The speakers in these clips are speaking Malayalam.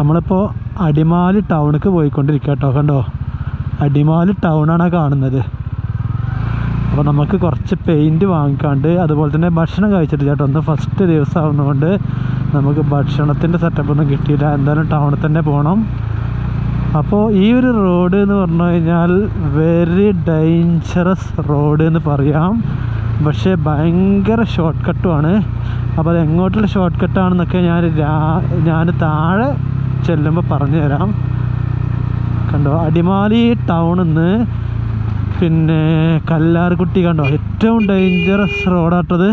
നമ്മളിപ്പോൾ അടിമാലി ടൗണിലേക്ക് പോയിക്കൊണ്ടിരിക്കുക കേട്ടോ കണ്ടോ? അടിമാലി ടൗണാണ് കാണുന്നത്. അപ്പോൾ നമുക്ക് കുറച്ച് പെയിന്റ് വാങ്ങിക്കാണ്ട് അതുപോലെ തന്നെ ഭക്ഷണം കഴിച്ചിട്ട് ചേട്ടോ ഒന്ന് ഫസ്റ്റ് ദിവസം ആവുന്നതുകൊണ്ട് നമുക്ക് ഭക്ഷണത്തിന്റെ സെറ്റപ്പ് ഒന്നും കിട്ടിയില്ല. എന്തായാലും ടൗണിൽ തന്നെ പോകണം അപ്പോൾ ഈ ഒരു റോഡ് എന്ന് പറഞ്ഞു കഴിഞ്ഞാൽ വെരി ഡേഞ്ചറസ് റോഡ് എന്ന് പറയാം. പക്ഷേ ഭയങ്കര ഷോർട്ട് കട്ടുമാണ് അപ്പോൾ അത് എങ്ങോട്ടുള്ള ഷോർട്ട് കട്ടാണെന്നൊക്കെ ഞാൻ ഞാൻ താഴെ ചെല്ലുമ്പോൾ പറഞ്ഞു തരാം കണ്ടോ? അടിമാലി ടൗണിൽ നിന്ന് പിന്നെ കല്ലാർകുട്ടി കണ്ടോ? ഏറ്റവും ഡേഞ്ചറസ് റോഡാട്ടത്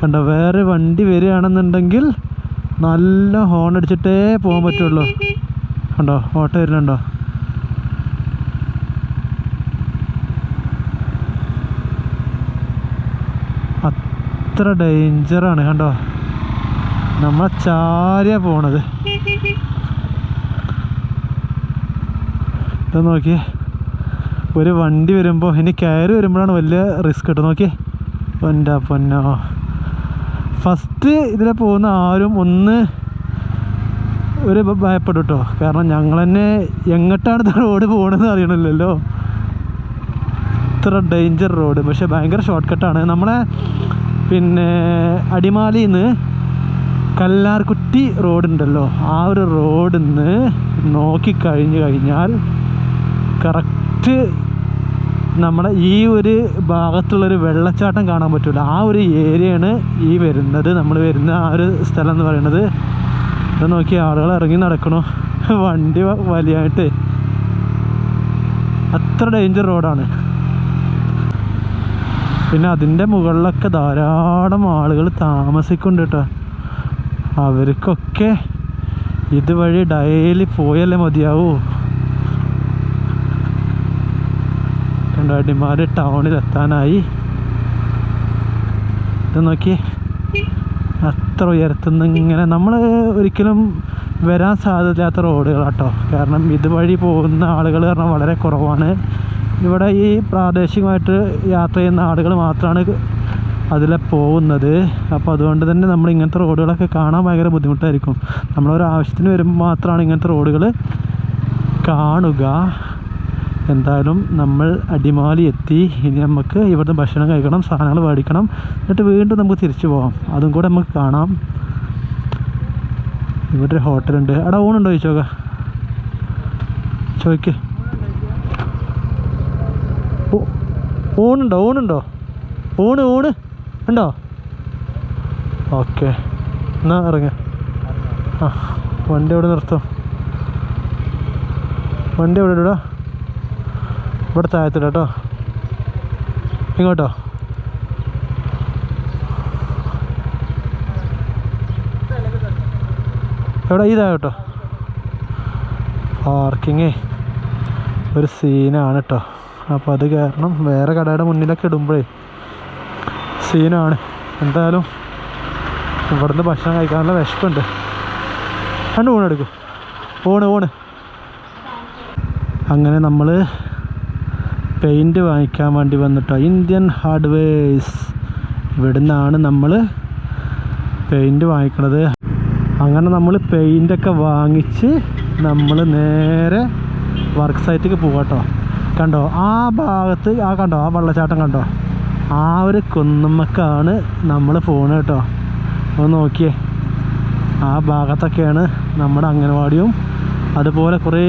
കണ്ടോ? വേറെ വണ്ടി വരികയാണെന്നുണ്ടെങ്കിൽ നല്ല ഹോൺ അടിച്ചിട്ടേ പോകാൻ പറ്റുള്ളൂ. കണ്ടോ? ഓട്ടോ വരുന്നുണ്ടോ? അത്ര ഡേഞ്ചറാണ് കണ്ടോ? നമ്മൾ ചാരിയ പോണത്. ഇത് ഒരു വണ്ടി വരുമ്പോ ഇനി കയറി വരുമ്പോഴാണ് വലിയ റിസ്ക് കിട്ടും. നോക്കിയേ. പൊന്നാ പൊന്നോ. ഫസ്റ്റ് ഇതിലെ പോകുന്ന ആരും ഒന്ന് ഒരു ഭയപ്പെടും കേട്ടോ കാരണം ഞങ്ങൾ തന്നെ എങ്ങോട്ടാണ് റോഡ് പോകണമെന്ന് അറിയണമല്ലോ ഇത്ര ഡേഞ്ചർ റോഡ് പക്ഷെ ഭയങ്കര ഷോർട്ട് കട്ടാണ് നമ്മളെ പിന്നെ അടിമാലിയിൽ നിന്ന് കല്ലാർകുട്ടി റോഡുണ്ടല്ലോ. ആ ഒരു റോഡിൽ നിന്ന് നോക്കിക്കഴിഞ്ഞ് കഴിഞ്ഞാൽ കറക്റ്റ് നമ്മുടെ ഈ ഒരു ഭാഗത്തുള്ളൊരു വെള്ളച്ചാട്ടം കാണാൻ പറ്റില്ല ആ ഒരു ഏരിയയാണ് ഈ വരുന്നത്. നമ്മൾ വരുന്ന ആ ഒരു സ്ഥലം എന്ന് പറയുന്നത്. ഇത് നോക്കി ആളുകൾ ഇറങ്ങി നടക്കണു. വണ്ടി വലിയായിട്ട്. അത്ര ഡേഞ്ചർ റോഡാണ് പിന്നെ അതിന്റെ മുകളിലൊക്കെ ധാരാളം ആളുകൾ താമസിക്കുന്നുണ്ട് കേട്ടോ. അവർക്കൊക്കെ ഇതുവഴി ഡെയിലി പോയല്ലേ മതിയാവൂ? കണ്ടോ അടിമാലി ടൗണിൽ എത്താനായി. ഇത് നോക്കി. അത്ര ഉയരത്തുനിന്ന് ഇങ്ങനെ നമ്മൾ ഒരിക്കലും വരാൻ സാധ്യതയില്ലാത്ത റോഡുകളാട്ടോ. കാരണം ഇതുവഴി പോകുന്ന ആളുകൾ കാരണം വളരെ കുറവാണ്. ഇവിടെ ഈ പ്രാദേശികമായിട്ട് യാത്ര ചെയ്യുന്ന ആളുകൾ മാത്രമാണ് അതിലെ പോകുന്നത്. അപ്പോൾ അതുകൊണ്ട് തന്നെ നമ്മൾ ഇങ്ങനത്തെ റോഡുകളൊക്കെ കാണാൻ ഭയങ്കര ബുദ്ധിമുട്ടായിരിക്കും. നമ്മളൊരു ആവശ്യത്തിന് വരുമ്പോൾ മാത്രമാണ് ഇങ്ങനത്തെ റോഡുകൾ കാണുക. എന്തായാലും നമ്മൾ അടിമാലി എത്തി. ഇനി നമുക്ക് ഇവിടുന്ന് ഭക്ഷണം കഴിക്കണം സാധനങ്ങൾ മേടിക്കണം. എന്നിട്ട് വീണ്ടും നമുക്ക് തിരിച്ചു പോകാം അതും കൂടെ നമുക്ക് കാണാം. ഇവിടെ ഒരു ഹോട്ടലുണ്ട്. അവിടെ ഊണുണ്ടോ ചോദിച്ചോക്ക? ചോദിക്ക്. ഊണുണ്ടോ? ഊണുണ്ടോ? ഊണ് ഊണ്. ഉണ്ടോ? ഓക്കെ എന്നാ ഇറങ്ങ. ആ വണ്ടി എവിടെ നിർത്തും? വണ്ടി എവിടെ ഇടാ ഇവിടെ താഴത്തില്ല കേട്ടോ. ഇങ്ങോട്ടോ? എവിടെ? താഴോട്ടോ? പാർക്കിങ്ങേ. ഒരു സീനാണ് കേട്ടോ. അപ്പോൾ അത് കാരണം വേറെ കടയുടെ മുന്നിലൊക്കെ ഇടുമ്പോഴേ സീനാണ് എന്തായാലും ഇവിടുന്ന് ഭക്ഷണം കഴിക്കാനുള്ള വിശപ്പുണ്ട്. രണ്ട് ഊണെടുക്കും ഊണ് ഊണ്. അങ്ങനെ നമ്മൾ പെയിന്റ് വാങ്ങിക്കാൻ വേണ്ടി വന്നിട്ടോ. ഇന്ത്യൻ ഹാർഡ്വെയർസ് ഇവിടുന്നാണ് നമ്മൾ പെയിന്റ് വാങ്ങിക്കണത്. അങ്ങനെ നമ്മൾ പെയിന്റൊക്കെ വാങ്ങിച്ച് നമ്മൾ നേരെ വർക്ക് സൈറ്റിലേക്ക് കേട്ടോ കണ്ടോ? ആ ഭാഗത്ത് ആ കണ്ടോ? ആ വെള്ളച്ചാട്ടം കണ്ടോ? ആ ഒരു കുന്നുമ്മക്കാണ് നമ്മൾ പോണത് കേട്ടോ ഒന്ന് നോക്കിയേ. ആ ഭാഗത്തൊക്കെയാണ് നമ്മുടെ അംഗനവാടിയും അതുപോലെ കുറേ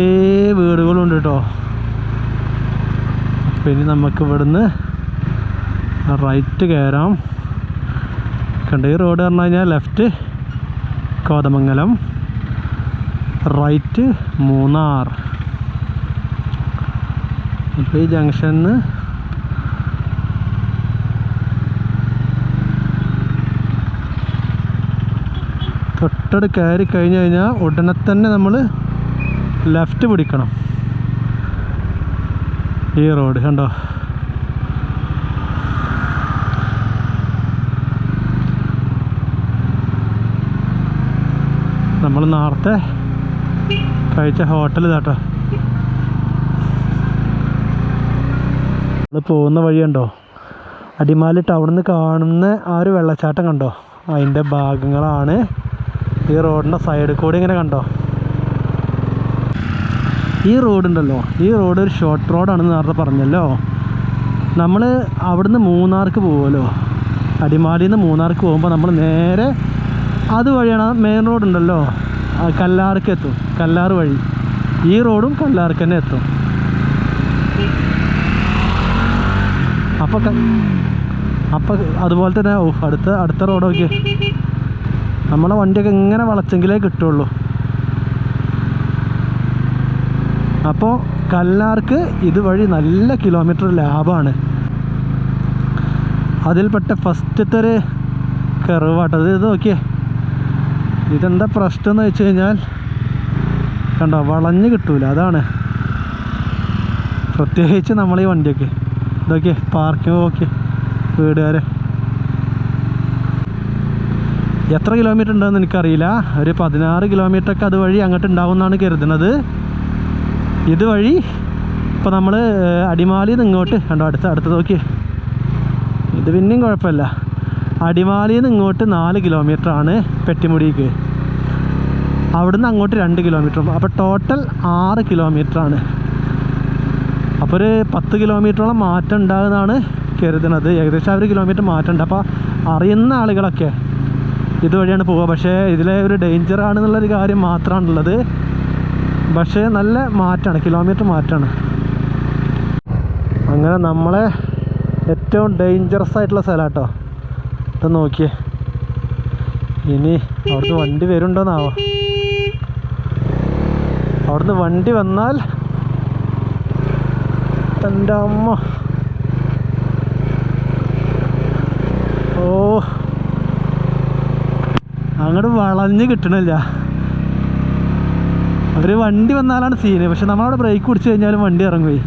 വീടുകളുണ്ട് കേട്ടോ പിന്നെ നമുക്ക് ഇവിടുന്ന് റൈറ്റ് കയറാം. കണ്ട ഈ റോഡ് പറഞ്ഞു കഴിഞ്ഞാൽ ലെഫ്റ്റ് കോതമംഗലം. റൈറ്റ് മൂന്നാർ. അപ്പോൾ ഈ ജംഗ്ഷനിൽ തൊട്ടട് കയറി കഴിഞ്ഞ് കഴിഞ്ഞാൽ ഉടനെ തന്നെ നമ്മൾ ലെഫ്റ്റ് പിടിക്കണം. ഈ റോഡ് കണ്ടോ? നമ്മൾ നേരത്തെ കഴിച്ച ഹോട്ടൽ ഇതാട്ടോ നമ്മൾ പോകുന്ന വഴിയുണ്ടോ അടിമാലി ടൗണിൽ നിന്ന് കാണുന്ന ആ ഒരു വെള്ളച്ചാട്ടം കണ്ടോ? അതിന്റെ ഭാഗങ്ങളാണ് ഈ റോഡിന്റെ സൈഡിൽ കൂടി ഇങ്ങനെ കണ്ടോ? ഈ റോഡുണ്ടല്ലോ ഈ റോഡ് ഒരു ഷോർട്ട് റോഡാണെന്ന് നേരത്തെ പറഞ്ഞല്ലോ. നമ്മൾ അവിടുന്ന് മൂന്നാർക്ക് പോകുമല്ലോ അടിമാലിയിൽ നിന്ന് മൂന്നാർക്ക് പോകുമ്പോൾ നമ്മൾ നേരെ അതുവഴിയാണ് മെയിൻ റോഡ് ഉണ്ടല്ലോ. കല്ലാർക്ക് എത്തും. കല്ലാർ വഴി. ഈ റോഡും കല്ലാർക്ക് തന്നെ എത്തും. അപ്പോൾ അപ്പോൾ അതുപോലെ തന്നെ അടുത്ത അടുത്ത റോഡൊക്കെ നമ്മളെ വണ്ടിയൊക്കെ ഇങ്ങനെ വളച്ചെങ്കിലേ കിട്ടുള്ളൂ. അപ്പോൾ കല്ലാർക്ക് ഇതുവഴി നല്ല കിലോമീറ്റർ ലാഭമാണ്. അതിൽപ്പെട്ട ഫസ്റ്റത്തെ ഒരു കെറിവാട്ടത് ഇത് നോക്കിയേ. ഇതെന്താ പ്രശ്നം എന്ന് വെച്ച് കഴിഞ്ഞാൽ കണ്ടോ വളഞ്ഞ് കിട്ടൂല അതാണ്. പ്രത്യേകിച്ച് നമ്മൾ ഈ വണ്ടിയൊക്കെ. ഇതൊക്കെ പാർക്കിംഗ് ഓക്കെ വീടുകാരെ. എത്ര കിലോമീറ്റർ ഉണ്ടെന്ന് എനിക്കറിയില്ല. ഒരു പതിനാറ് കിലോമീറ്റർ ഒക്കെ അതുവഴി അങ്ങോട്ട് ഉണ്ടാവും എന്നാണ് കരുതുന്നത്. ഇതുവഴി ഇപ്പോൾ നമ്മൾ അടിമാലിയിൽ നിന്ന് ഇങ്ങോട്ട് കണ്ടോ അടുത്ത അടുത്ത് നോക്കി ഇത് പിന്നെയും കുഴപ്പമില്ല. അടിമാലിയിൽ നിന്ന് ഇങ്ങോട്ട് നാല് ആണ് പെട്ടിമുടിക്ക്. അവിടുന്ന് അങ്ങോട്ട് രണ്ട് കിലോമീറ്ററും അപ്പോൾ ടോട്ടൽ ആറ് ആണ്. അപ്പോൾ ഒരു പത്ത് കിലോമീറ്ററോളം മാറ്റം ഉണ്ടാകുന്നതാണ് കരുതുന്നത്. ഏകദേശം ആ ഒരു കിലോമീറ്റർ മാറ്റം ഉണ്ട്. അപ്പോൾ അറിയുന്ന ആളുകളൊക്കെ ഇതുവഴിയാണ് പോവുക. പക്ഷേ ഇതിലെ ഒരു ഡേഞ്ചർ ആണെന്നുള്ളൊരു കാര്യം മാത്രമാണുള്ളത്. പക്ഷേ നല്ല മാറ്റമാണ് കിലോമീറ്റർ മാറ്റമാണ് അങ്ങനെ നമ്മളെ ഏറ്റവും ഡേഞ്ചറസ് ആയിട്ടുള്ള സ്ഥലം കേട്ടോ ഇത് നോക്കിയേ. ഇനി അവിടുന്ന് വണ്ടി വരുന്നുണ്ടോന്നാവോ അവിടുന്ന് വണ്ടി വന്നാൽ എന്റെ അമ്മ അങ്ങോട്ട് വളഞ്ഞ് കിട്ടണില്ല. അവർ വണ്ടി വന്നാലാണ് സീന് പക്ഷെ നമ്മളവിടെ ബ്രേക്ക് പിടിച്ച് കഴിഞ്ഞാലും വണ്ടി ഇറങ്ങുവേ.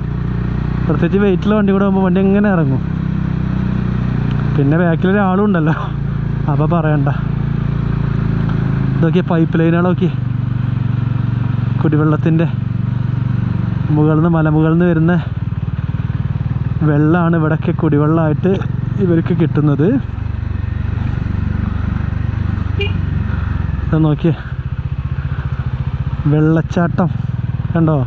പ്രത്യേകിച്ച് വെയിറ്റുള്ള വണ്ടി കൂടെ പോകുമ്പോൾ വണ്ടി എങ്ങനെ ഇറങ്ങും? പിന്നെ ബാക്കിലൊരാളും ഉണ്ടല്ലോ. അപ്പോൾ പറയണ്ട. ഇതൊക്കെ പൈപ്പ് ലൈനുകളൊക്കെ കുടിവെള്ളത്തിന്റെ മുകളിൽ നിന്ന് മലമുകളിൽ നിന്ന് വരുന്ന വെള്ളമാണ് ഇവിടെയൊക്കെ കുടിവെള്ളമായിട്ട് ഇവർക്ക് കിട്ടുന്നത്. ഇത് നോക്കി. വെള്ളച്ചാട്ടം. കണ്ടോ?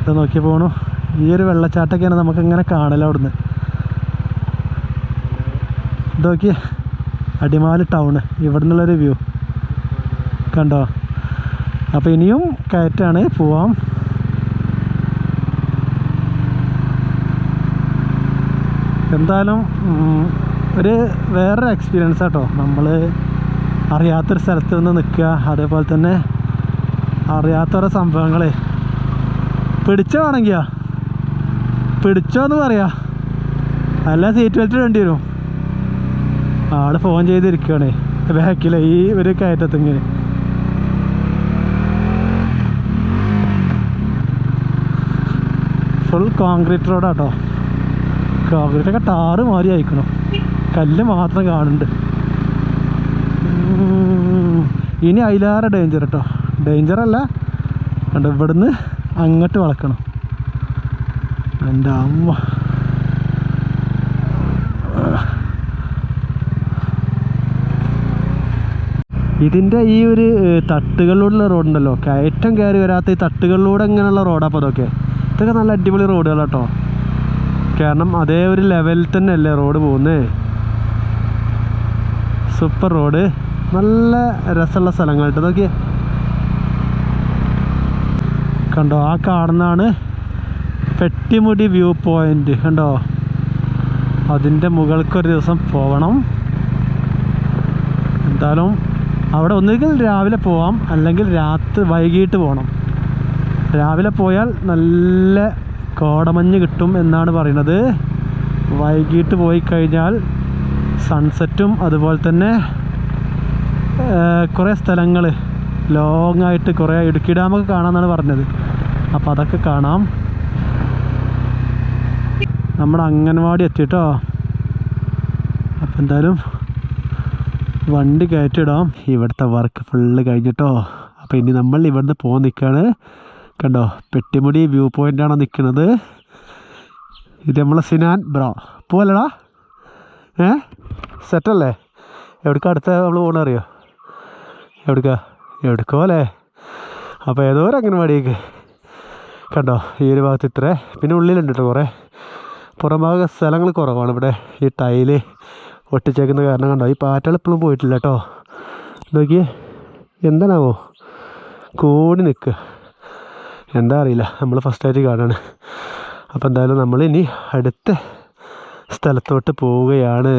ഇത് നോക്കി പോണു. ഈ ഒരു വെള്ളച്ചാട്ടമൊക്കെയാണ് നമുക്ക് ഇങ്ങനെ കാണല അവിടുന്ന്. ഇത് നോക്കി. അടിമാലി ടൗണ്. ഇവിടെ നിന്നുള്ളൊരു വ്യൂ. കണ്ടോ? അപ്പോൾ ഇനിയും കയറ്റാണ്. പോവാം. എന്തായാലും ഒരു വേറൊരു എക്സ്പീരിയൻസ് ആട്ടോ. നമ്മൾ അറിയാത്തൊരു സ്ഥലത്ത് നിന്ന് നിൽക്കുക. അതേപോലെ തന്നെ അറിയാത്തൊരു സംഭവങ്ങളെ. പിടിച്ചോ പിടിച്ചോ എന്ന് പറയാ. അല്ല സീറ്റ് ബെൽറ്റ് വേണ്ടി വരും. ആൾ ഫോൺ ചെയ്തിരിക്കുകയാണ് ബാക്കിലെ ഈ ഒരു കയറ്റത്തിങ്ങനെ. ഫുൾ കോൺക്രീറ്റ് റോഡാട്ടോ കോൺക്രീറ്റ് ഒക്കെ ടാറ് മാറി അയക്കണം കല്ല് മാത്രം കാണുന്നുണ്ട്. ഇനി അതിലേറെ ഡേഞ്ചർ കേട്ടോ ഡേഞ്ചർ അല്ല. കണ്ടോ ഇവിടുന്ന് അങ്ങോട്ട് വളക്കണം. എന്റെ അമ്മ. ഇതിന്റെ ഈ ഒരു തട്ടുകളിലൂടെയുള്ള റോഡുണ്ടല്ലോ കയറ്റം കയറി വരാത്ത ഈ തട്ടുകളിലൂടെ ഇങ്ങനെയുള്ള റോഡാണ് അപ്പോൾ അതൊക്കെ ഇതൊക്കെ നല്ല അടിപൊളി റോഡുകളാട്ടോ കാരണം അതേ ഒരു ലെവലിൽ തന്നെയല്ലേ റോഡ് പോകുന്നത് സൂപ്പർ റോഡ് നല്ല രസമുള്ള സ്ഥലങ്ങൾ കേട്ടോ. നോക്കിയേ. കണ്ടോ ആ കാണുന്നതാണ് പെട്ടിമുടി വ്യൂ പോയിന്റ് കണ്ടോ? അതിന്റെ മുകൾക്കൊരു ദിവസം പോകണം എന്തായാലും അവിടെ ഒന്നുകിൽ രാവിലെ പോവാം അല്ലെങ്കിൽ രാത്രി വൈകിട്ട് പോകണം രാവിലെ പോയാൽ നല്ല കോടമഞ്ഞ് കിട്ടും എന്നാണ് പറയുന്നത്. വൈകിട്ട് പോയി കഴിഞ്ഞാൽ സൺസെറ്റും അതുപോലെ തന്നെ കുറേ സ്ഥലങ്ങൾ ലോങ് ആയിട്ട് കുറേ ഇടുക്കി ഡാമൊക്കെ കാണാമെന്നാണ് പറഞ്ഞത്. അപ്പോൾ അതൊക്കെ കാണാം. നമ്മുടെ അംഗൻവാടി എത്തിട്ടോ? അപ്പം എന്തായാലും വണ്ടി കയറ്റിടാം. ഇവിടുത്തെ വർക്ക് ഫുള്ള് കഴിഞ്ഞിട്ടോ? അപ്പോൾ ഇനി നമ്മൾ ഇവിടുന്ന് പോകാൻ നിൽക്കുകയാണ് കണ്ടോ? പെട്ടിമുടി വ്യൂ പോയിന്റാണ് നിൽക്കുന്നത് ഇത് നമ്മളെ സിനാൻ ബ്രോ. പോവല്ലടാ? ഏ സെറ്റല്ലേ? എവിടേക്ക് അടുത്ത നമ്മൾ പോകണമെന്നറിയോ എവിടുക്ക? എവിടുക്കോ അല്ലേ അപ്പോൾ ഏതോ ഒരു അംഗൻവാടിയൊക്കെ. കണ്ടോ ഈ ഒരു ഭാഗത്ത് ഇത്ര. പിന്നെ ഉള്ളിലുണ്ട് കേട്ടോ കുറേ. പുറം ഭാഗ സ്ഥലങ്ങൾ കുറവാണ് ഇവിടെ. ഈ ടൈൽ ഒട്ടിച്ചേക്കുന്ന കാരണം കണ്ടോ ഈ പാറ്റകൾ ഇപ്പോഴും പോയിട്ടില്ല കേട്ടോ നോക്കിയേ എന്താണാവോ? കൂടി നിൽക്കുക എന്താ അറിയില്ല നമ്മൾ ഫസ്റ്റായിട്ട് കാണാണ്. അപ്പോൾ എന്തായാലും നമ്മൾ ഇനി അടുത്ത സ്ഥലത്തോട്ട് പോവുകയാണ്.